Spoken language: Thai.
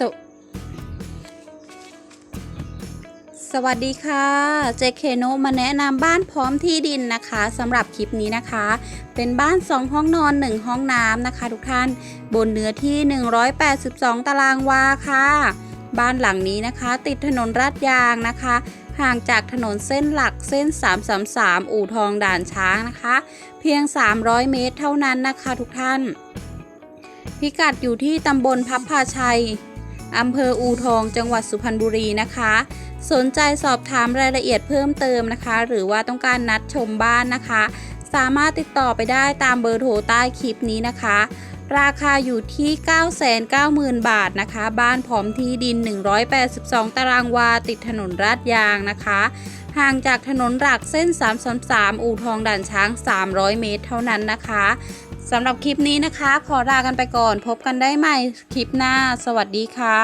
สวสวัสดีค่ะ เจเคโนมาแนะนำบ้านพร้อมที่ดินนะคะสำหรับคลิปนี้นะคะ เป็นบ้าน 2 ห้องนอน 1 ห้องน้ำนะคะ ทุกท่านบนเนื้อที่ 182 ตารางวาค่ะ บ้านหลังนี้นะคะ ติดถนนลาดยางนะคะ ห่างจากถนนเส้นหลักเส้น 333 อู่ทองด่านช้างนะคะ เพียง 300 เมตรเท่านั้นนะคะ ทุกท่าน พิกัดอยู่ที่ตำบลพับพาชัย อำเภออูทอง จังหวัดสุพรรณบุรีนะคะ สนใจสอบถามรายละเอียดเพิ่มเติมนะคะ หรือว่าต้องการนัดชมบ้านนะคะ สามารถติดต่อไปได้ตามเบอร์โทรใต้คลิปนี้นะคะ ราคาอยู่ที่ 990,000 บาทนะคะ บ้านพร้อมที่ดิน 182 ตารางวา ติดถนนลาดยางนะคะ ห่างจากถนนหลักเส้น 333 อู่ทองด่านช้าง 300 เมตรเท่านั้นนะคะ สำหรับคลิปนี้นะคะ ขอลากันไปก่อน พบกันได้ใหม่คลิปหน้า สวัสดีค่ะ